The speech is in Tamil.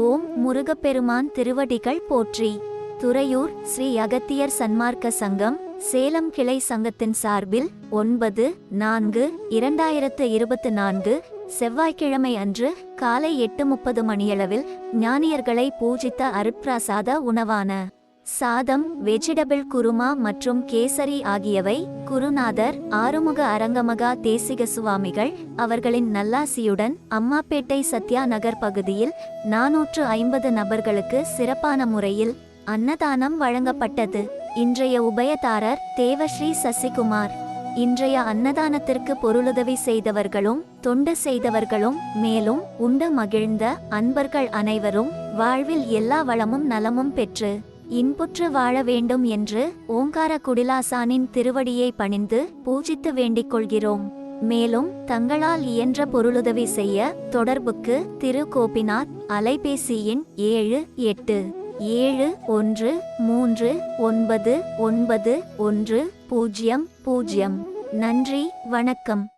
ஓம் முருகப்பெருமான் திருவடிகள் போற்றி. துறையூர் ஸ்ரீ அகத்தியர் சன்மார்க்க சங்கம் சேலம் கிளை சங்கத்தின் சார்பில் ஒன்பது நான்கு இரண்டாயிரத்து இருபத்து நான்கு செவ்வாய்க்கிழமை அன்று காலை எட்டு முப்பது மணியளவில் ஞானியர்களை பூஜித்த அருட்பிரசாத உணவான சாதம் வெஜிடபிள் குருமா மற்றும் கேசரி ஆகியவை குருநாதர் ஆறுமுக அரங்கமகா தேசிக சுவாமிகள் அவர்களின் நல்லாசியுடன் அம்மாப்பேட்டை சத்யா நகர் பகுதியில் நாநூற்று ஐம்பது நபர்களுக்கு சிறப்பான முறையில் அன்னதானம் வழங்கப்பட்டது. இன்றைய உபயதாரர் தேவஸ்ரீ சசிகுமார். இன்றைய அன்னதானத்திற்கு பொருளுதவி செய்தவர்களும் தொண்டு செய்தவர்களும் மேலும் உண்டு மகிழ்ந்த அன்பர்கள் அனைவரும் வாழ்வில் எல்லா வளமும் நலமும் பெற்று இன்புற்று வாழ வேண்டும் என்று ஓங்கார குடிலாசானின் திருவடியை பணிந்து பூஜித்து வேண்டிக் கொள்கிறோம். மேலும் தங்களால் இயன்ற பொருளுதவி செய்ய தொடர்புக்கு திரு. கோபிநாத் அலைபேசி எண் ஏழு எட்டு ஏழு ஒன்று மூன்று ஒன்பது ஒன்பது ஒன்று பூஜ்ஜியம் பூஜ்ஜியம் நன்றி வணக்கம்.